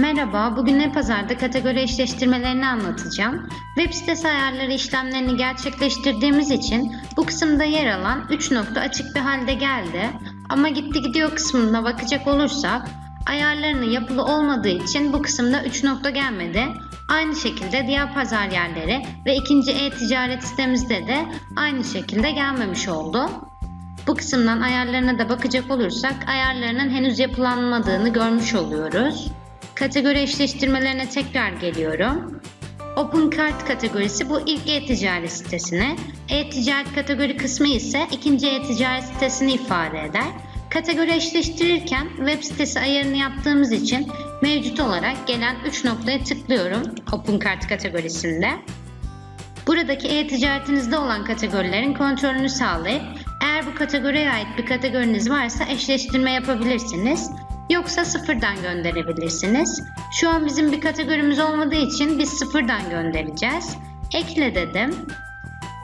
Merhaba, bugün e-pazarda kategori eşleştirmelerini anlatacağım. Web sitesi ayarları işlemlerini gerçekleştirdiğimiz için bu kısımda yer alan 3 nokta açık bir halde geldi. Ama gitti gidiyor kısmına bakacak olursak ayarlarının yapılı olmadığı için bu kısımda 3 nokta gelmedi. Aynı şekilde diğer pazar yerleri ve ikinci e-ticaret sitemizde de aynı şekilde gelmemiş oldu. Bu kısımdan ayarlarına da bakacak olursak ayarlarının henüz yapılanmadığını görmüş oluyoruz. Kategori eşleştirmelerine tekrar geliyorum. Open Cart kategorisi bu ilk e-ticaret sitesine, e-ticaret kategori kısmı ise ikinci e-ticaret sitesini ifade eder. Kategori eşleştirirken web sitesi ayarını yaptığımız için mevcut olarak gelen 3 noktaya tıklıyorum Open Cart kategorisinde. Buradaki e-ticaretinizde olan kategorilerin kontrolünü sağlayıp eğer bu kategoriye ait bir kategoriniz varsa eşleştirme yapabilirsiniz. Yoksa sıfırdan gönderebilirsiniz. Şu an bizim bir kategorimiz olmadığı için biz sıfırdan göndereceğiz. Ekle dedim.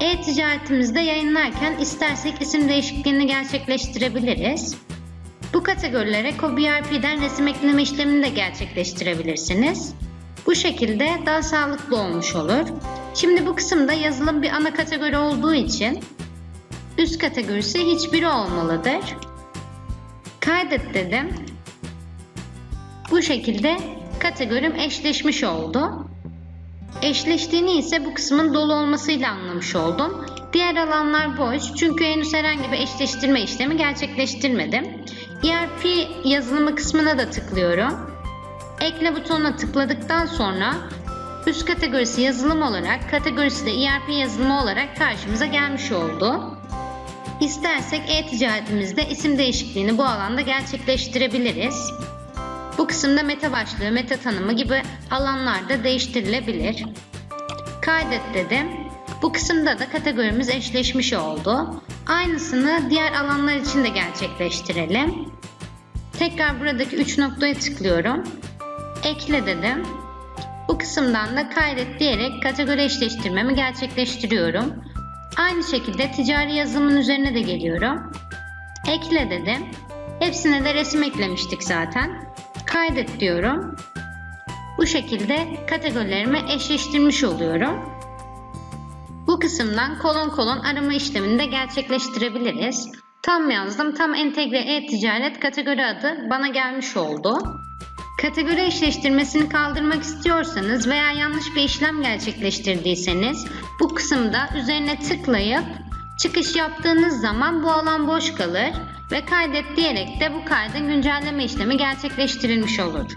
E-ticaretimizde yayınlarken istersek isim değişikliğini gerçekleştirebiliriz. Bu kategorilere CoBRP'den resim ekleme işlemini de gerçekleştirebilirsiniz. Bu şekilde daha sağlıklı olmuş olur. Şimdi bu kısımda yazılım bir ana kategori olduğu için üst kategorisi hiçbiri olmalıdır. Kaydet dedim. Bu şekilde kategorim eşleşmiş oldu. Eşleştiğini ise bu kısmın dolu olmasıyla anlamış oldum. Diğer alanlar boş çünkü henüz herhangi bir eşleştirme işlemi gerçekleştirmedim. ERP yazılımı kısmına da tıklıyorum. Ekle butonuna tıkladıktan sonra üst kategorisi yazılım olarak, kategorisi de ERP yazılımı olarak karşımıza gelmiş oldu. İstersek e-ticaretimizde isim değişikliğini bu alanda gerçekleştirebiliriz. Bu kısımda meta başlığı, meta tanımı gibi alanlarda değiştirilebilir. Kaydet dedim. Bu kısımda da kategorimiz eşleşmiş oldu. Aynısını diğer alanlar için de gerçekleştirelim. Tekrar buradaki 3 noktaya tıklıyorum. Ekle dedim. Bu kısımdan da kaydet diyerek kategori eşleştirmemi gerçekleştiriyorum. Aynı şekilde ticari yazılımın üzerine de geliyorum. Ekle dedim. Hepsine de resim eklemiştik zaten. Kaydet diyorum. Bu şekilde kategorilerimi eşleştirmiş oluyorum. Bu kısımdan kolon kolon arama işlemini de gerçekleştirebiliriz. Tam yazdım, tam entegre e-ticaret kategori adı bana gelmiş oldu. Kategori eşleştirmesini kaldırmak istiyorsanız veya yanlış bir işlem gerçekleştirdiyseniz bu kısımda üzerine tıklayıp çıkış yaptığınız zaman bu alan boş kalır ve kaydet diyerek de bu kaydın güncelleme işlemi gerçekleştirilmiş olur.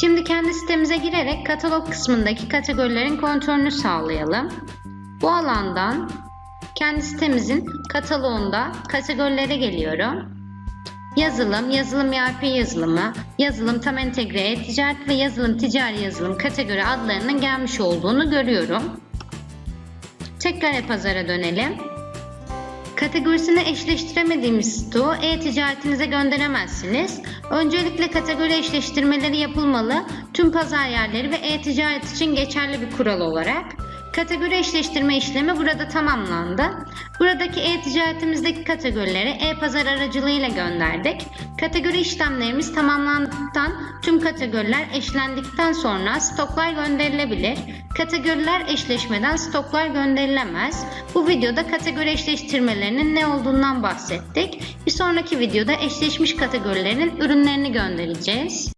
Şimdi kendi sitemize girerek katalog kısmındaki kategorilerin kontrolünü sağlayalım. Bu alandan kendi sitemizin kataloğunda kategorilere geliyorum. Yazılım, yazılım ERP yazılımı, yazılım tam entegre e-ticaret ve yazılım ticari yazılım kategori adlarının gelmiş olduğunu görüyorum. Tekrar e-pazara dönelim. Kategorisini eşleştiremediğimiz stoğu e-ticaretinize gönderemezsiniz. Öncelikle kategori eşleştirmeleri yapılmalı. Tüm pazar yerleri ve e-ticaret için geçerli bir kural olarak. Kategori eşleştirme işlemi burada tamamlandı. Buradaki e-ticaretimizdeki kategorileri e-pazar aracılığıyla gönderdik. Kategori işlemlerimiz tamamlandıktan tüm kategoriler eşlendikten sonra stoklar gönderilebilir. Kategoriler eşleşmeden stoklar gönderilemez. Bu videoda kategori eşleştirmelerinin ne olduğundan bahsettik. Bir sonraki videoda eşleşmiş kategorilerin ürünlerini göndereceğiz.